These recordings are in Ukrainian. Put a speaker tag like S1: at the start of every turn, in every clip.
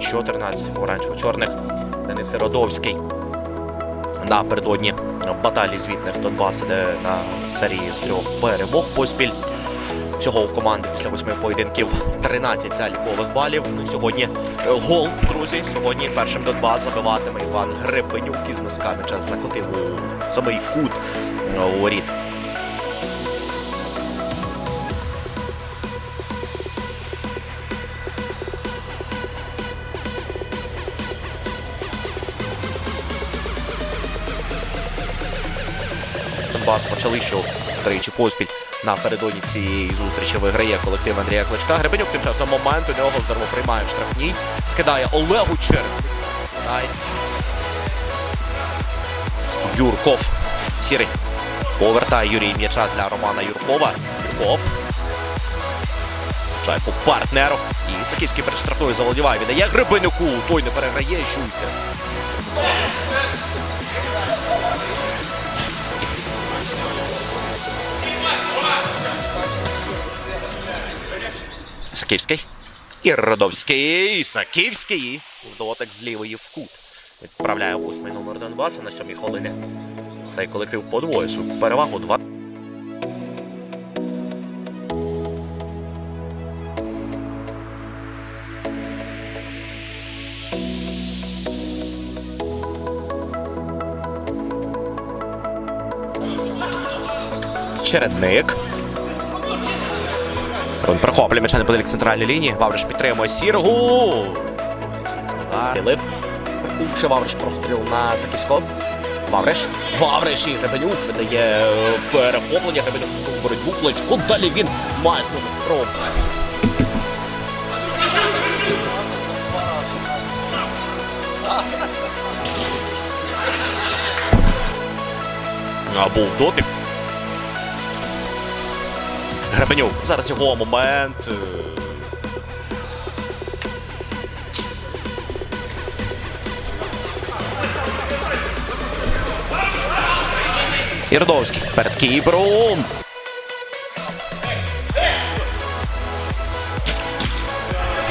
S1: 14 оранжево-чорних. Денис Родовський. Напередодні баталії звітних Донбас іде на серії з трьох перемог поспіль. Всього у команди після восьми поєдинків 13 залікових балів. Ну і сьогодні гол, друзі. Сьогодні першим Донбас забиватиме Іван Гребенюк із носка м'яча закотив у самий кут у воріт. Донбас почали, що тричі поспіль напередодні цієї зустрічі виграє колектив Андрія Кличка. Гребенюк тим часом момент у нього здорово приймає в штрафній. Скидає Олегу Черн. Юрков. Сірий. Повертає Юрій м'яча для Романа Юркова. Юрков. Чай по партнеру. І Саківський перед штрафною заволодіває. Віддає Гребенюку. Той не переграє. Жуйся. Саківський. І Родовський. Саківський. Дотик з лівої в кут. Відправляє восьмий номер Донбаса на сьомій хвилині. Цей колектив подвоє свою перевагу. Два. Чередник. Він прихоплює м'яча неподалік центральної лінії. Вавриш підтримує Сіргу. Лив. Кукше Вавриш простріл на Заківського. Вавриш. Вавриш і Гребенюк видає е, перехоплення. Гребенюк боротьбу кличку. Далі він має знову. А був дотик. Гребенюк. Зараз його момент. Ірдовський перед Кібром.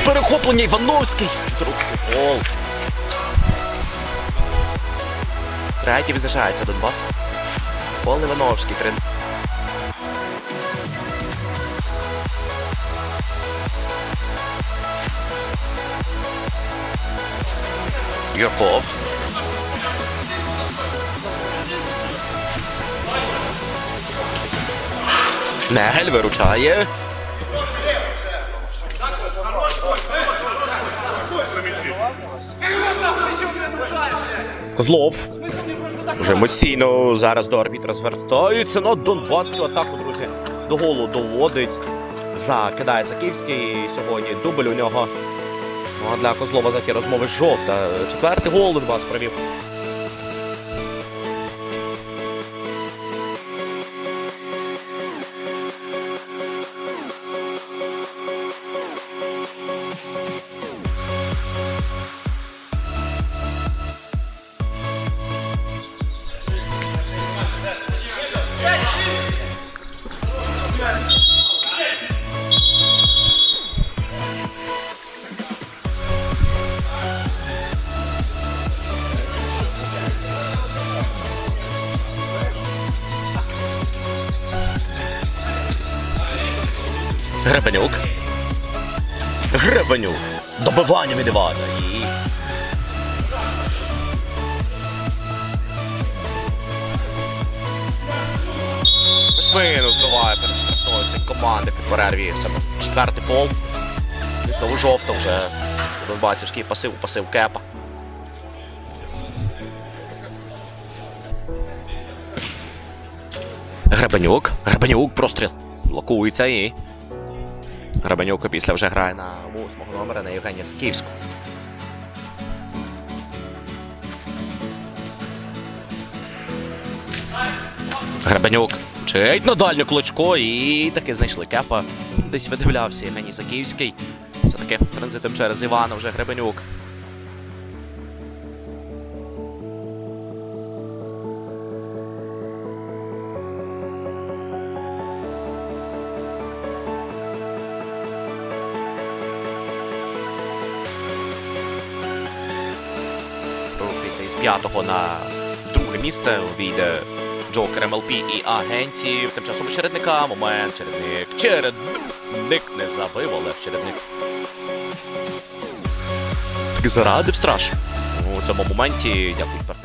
S1: Перехоплення Івановський. Гол. Третій відзначається Донбас. Гол Івановський. Юрков. Негель виручає. Козлов. Вже емоційно зараз до арбітра звертається на Донбас цю атаку, друзі. До голу доводить. Закидає Заківський сьогодні. Дубль у нього. Ну а для Козлова за ті розмови жовта. Четвертий гол Донбас провів. Гребенюк. Гребенюк. Добивання від Івана. І... Спину збиває перед штрафною команди під перерві. Саме четвертий фол. І знову жовта вже. Донбасівський пасив, пасив кепа. Гребенюк. Гребенюк, простріл. Блокується і. Гребенюк після вже грає на восьмого номера на Євгенія Заківську. Гребенюк чить на дальню клочко і таки знайшли кепа. Десь видивлявся Євгеній Заківський. Все-таки транзитом через Івана вже Гребенюк. Із п'ятого на друге місце увійде Джокер МЛП і агентів. Тим часом у чередника. Момент. Чередник. Чередник не забив, але чередник. Зарадив страж. У цьому моменті дякую партнерам.